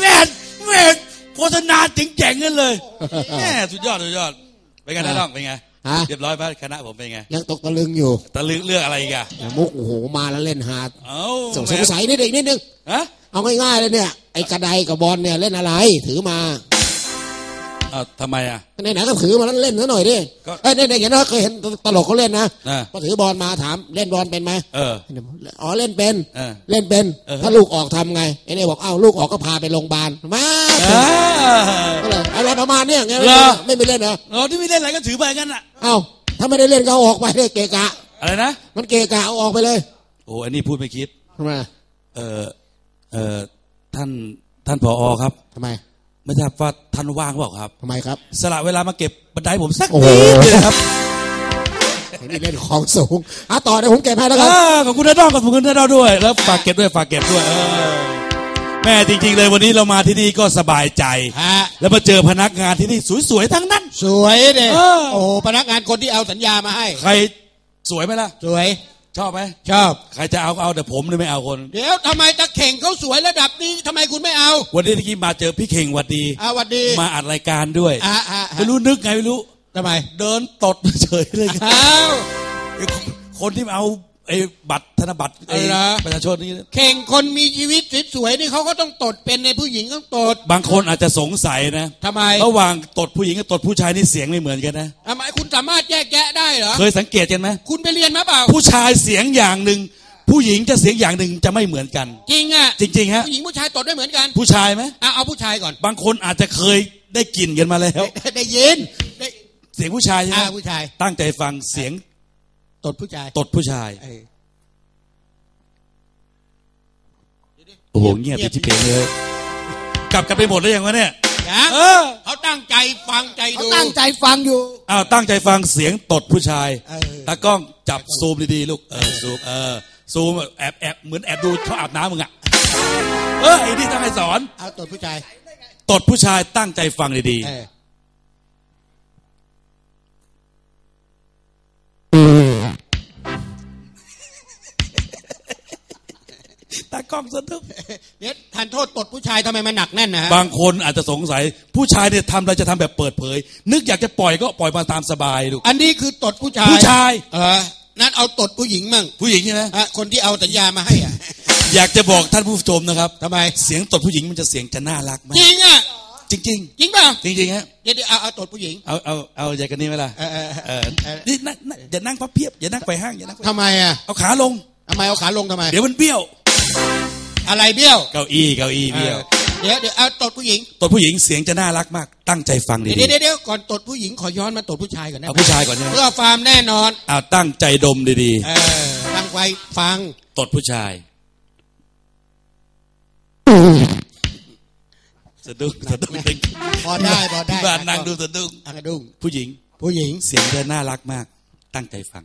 แม่แม่โฆษณาเจ๋งๆกันเลยแม่สุดยอดสุดยอดเป็นไงนะน้องเป็นไงฮะเรียบร้อยไหมคณะผมเป็นไงยังตกตะลึงอยู่ตะลึงเรื่องอะไรอีกอะมุกโอ้โหมาแล้วเล่นหาเอ้าสงสงสัยนิดเดียวนิดนึงฮะเอาง่ายๆเลยเนี่ยไอ้กระไดกับบอลเนี่ยเล่นอะไรถือมาเอ้าทำไมอะไหนๆก็ถือมาแล้วเล่นซะหน่อยดิก็เอ้ยเนี่ยๆเห็นว่าเคยเห็นตลกเขาเล่นนะอ่าพอถือบอลมาถามเล่นบอลเป็นไหมเอออ๋อเล่นเป็นเออเล่นเป็นเออถ้าลูกออกทำไงไอ้เนี่ยบอกเอ้าลูกออกก็พาไปโรงพยาบาลมาอ่าก็เลยอะไรประมาณเนี้ยไงเหรอไม่ไปเล่นเหรอเออที่ไม่เล่นอะไรก็ถือไปกันอะเอ้าถ้าไม่ได้เล่นก็เอาออกไปเลยเกะกะ อะไรนะมันเกะกะเอาออกไปเลย โอ้อันนี้พูดไม่คิดทำไมเออเออท่านท่านผอครับทำไม ไม่ทราบว่าท่านว่างเปล่าครับทำไมครับ สละเวลามาเก็บบันไดผมสักโอ้โหนิดเลยนะครับเห็นนี่เล่นของสูงอะต่อเดี๋ยวผมเก็บให้แล้วกันอ่าขอบคุณนะน้องขอบคุณนะน้องด้วย แล้วฝากเก็บด้วยฝากเก็บด้วยเออแม่จริง ๆ เลยวันนี้เรามาที่นี่ก็สบายใจฮะแล้วมาเจอพนักงานที่นี่สวยๆทั้งนั้น สวยเด้เออโอ้โหพนักงานคนที่เอาสัญญามาให้ ใครสวยไหมล่ะ สวยชอบไหมชอบ ใครจะเอาก็เอาแต่ผมเลยไม่เอาคน เดี๋ยวทำไมตะเข่งเขาสวยระดับนี้ทำไม คุณไม่เอา วันนี้ที่กี้มาเจอพี่เข่งหวัดดีอาวัดดี มาอัดรายการด้วยอ่าอ่าไม่รู้นึกไงไม่รู้ทำไม เดินตดเฉยเลยครับอ้าวไอ้คนที่เอาไอ้บัตรธนบัตรไอ้อะไรนะประชาชนนี่เข่งคนมีชีวิตสวยๆนี่เขาก็ต้องตดเป็นในผู้หญิงต้องตด บางคนอาจจะสงสัยนะทำไมระหว่างตดผู้หญิงกับตดผู้ชายนี่เสียงไม่เหมือนกันนะทำไมคุณสามารถแยกแยะได้เหรอเคยสังเกตกันไหมคุณไปเรียนมาเปล่า ผู้ชายเสียงอย่างหนึ่ง ผู้หญิงจะเสียงอย่างหนึ่งจะไม่เหมือนกัน จริงอะจริงๆฮะผู้หญิงผู้ชายตดไม่เหมือนกัน ผู้ชายไหมเอาเอาผู้ชายก่อน บางคนอาจจะเคยได้กลิ่นกันมาแล้ว ได้ยินได้เสียงผู้ชายใช่ไหมอ่าผู้ชาย ตั้งใจฟังเสียงตดผู้ชาย ตดผู้ชายเออโอ้โหเงียบไปจิเปงเลย กลับกันไปหมดแล้วยังวะเนี่ยนะเออเขาตั้งใจฟังใจเขาดูตั้งใจฟังอยู่อ้าวตั้งใจฟังเสียงตดผู้ชายเออตากล้องจับซูมดีๆลูกเออซูมเออ ซูมแอบแอบเหมือนแอบดูเขาอาบน้ำมึงอะเออไอ้นี่ตั้งใจสอน เอาตดผู้ชายตดผู้ชายตั้งใจฟังดีเออๆตากล้องสะดุ้งเดี๋ยวทานโทษตดผู้ชายทำไมมันหนักแน่นนะฮะบางคนอาจจะสงสัย ผู้ชายเนี่ยทำอะไรจะทำแบบเปิดเผย นึกอยากจะปล่อยก็ปล่อยมาตามสบายลูกอันนี้คือตดผู้ชายผู้ชาย เออ นั่นเอาตดผู้หญิงมั่งผู้หญิงใช่ไหมฮะคนที่เอาสัญญามาให้อะ อยากจะบอกท่านผู้ชมนะครับทำไม เสียงตดผู้หญิงมันจะเสียงจะน่ารักไหมจริงอะจริงจริงเปล่าๆจริงๆฮะเดี๋ยวเดี๋ยวเอาเอาตดผู้หญิงเอาเอาเอาอย่ากันนี่ไหมล่ะเออเออเออเออนี่นั่งนั่งอย่านั่งพับเพียบอย่านั่งไปห้างอย่านั่งไปทำไมอะเอาขาลงทำไมเอาขาลงทำไม เดี๋ยวมันเบี้ยว อะไรเบี้ยว เก้าอี้เก้าอี้เบี้ยว เดี๋ยวเดี๋ยวเอาตดผู้หญิงตดผู้หญิงเสียงจะน่ารักมาก ตั้งใจฟังดีเดี๋ยวเดี๋ยวเดี๋ยวก่อนตดผู้หญิงขอย้อนมาตดผู้ชายก่อนๆนะเอาผู้ชายก่อนใช่ไหมเพื่อความแน่นอนเอาตั้งใจดมดีเออตั้งไว้ฟังๆตดผู้ชายสะดุ้งสะดุ้งพอได้พอได้ที่บ้านนั่งดูสะดุ้งอังกระดุ้งผู้หญิง ผู้หญิงเสียงจะน่ารักมาก ตั้งใจฟัง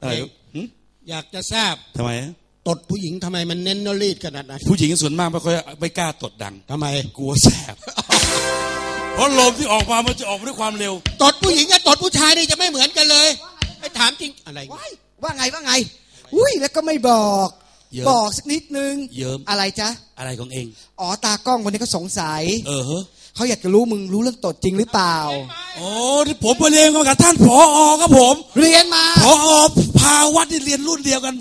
อะไรหึอยากจะทราบทำไมฮะตดผู้หญิงทำไมมันเน้นนรีดขนาดนั้นผู้หญิงส่วนมากไม่ค่อยไม่กล้าตดดัง ทำไม กลัวแสบ เพราะลมที่ออกมา มันจะออกมาด้วยความเร็ว ตดผู้หญิงกับตดผู้ชายนี่จะไม่เหมือนกันเลยไปถามจริงอะไรว้ายว่าไงว่าไง อุ้ยแล้วก็ไม่บอก เยอะบอกสักนิดนึง เยิ้ม อะไรจ๊ะ อะไรของเอง อ๋อตากล้องวันนี้เขาสงสัย เออเฮ้ เขาอยากจะรู้มึงรู้เรื่องตดจริงหรือเปล่า โอ้ที่ผมไปเรียนมากับท่านผอครับผมเรียนมาผอพาวัดที่เรียนรุ่นเดียวกัน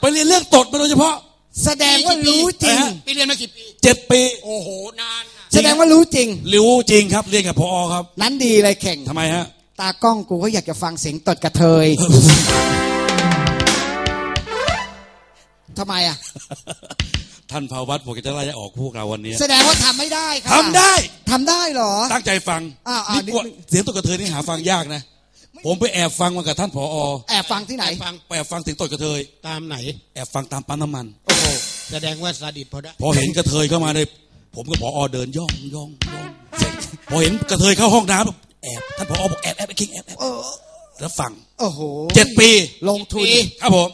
ไปเรียนเรื่องตดมาโดยเฉพาะ แสดงว่ารู้จริงอะไรฮะไปเรียนมากี่ปีเจ็ดปีโอ้โหนานนะแสดงว่ารู้จริงรู้จริงครับเรียนกับพอครับ นั้นดีเลยเข่งทำไมฮะ ตากล้องกูก็อยากจะฟังเสียงตดกระเทยทำไมอะ ท่านภาวัดผมจะไล่ออกพวกเราวันนี้แสดงว่าทำไม่ได้ค่ะทำได้ทำได้เหรอ ตั้งใจฟังอ่าอ่านี่กว่านิดนึงเสียงตดกระเทยนี่หาฟังยากนะ ผมไปแอบฟังมากับท่านผอแอบฟังที่ไหน ฟังไปแอบฟังเสียงตดกระเทยตามไหน แอบฟังตามปั๊มน้ำมัน โอ้โห แสดงว่าสดิตพอได้ พอเห็นกระเทยเข้ามาเลยผมกับผอเดินย่องย่องย่องเสร็จพอเห็นกระเทยเข้าห้องน้ำแอบท่านผอบอกแอบแอบไอ้คิงแอบแอบเออแล้วฟังโอ้โหเจ็ดปีลงทุนปีครับผม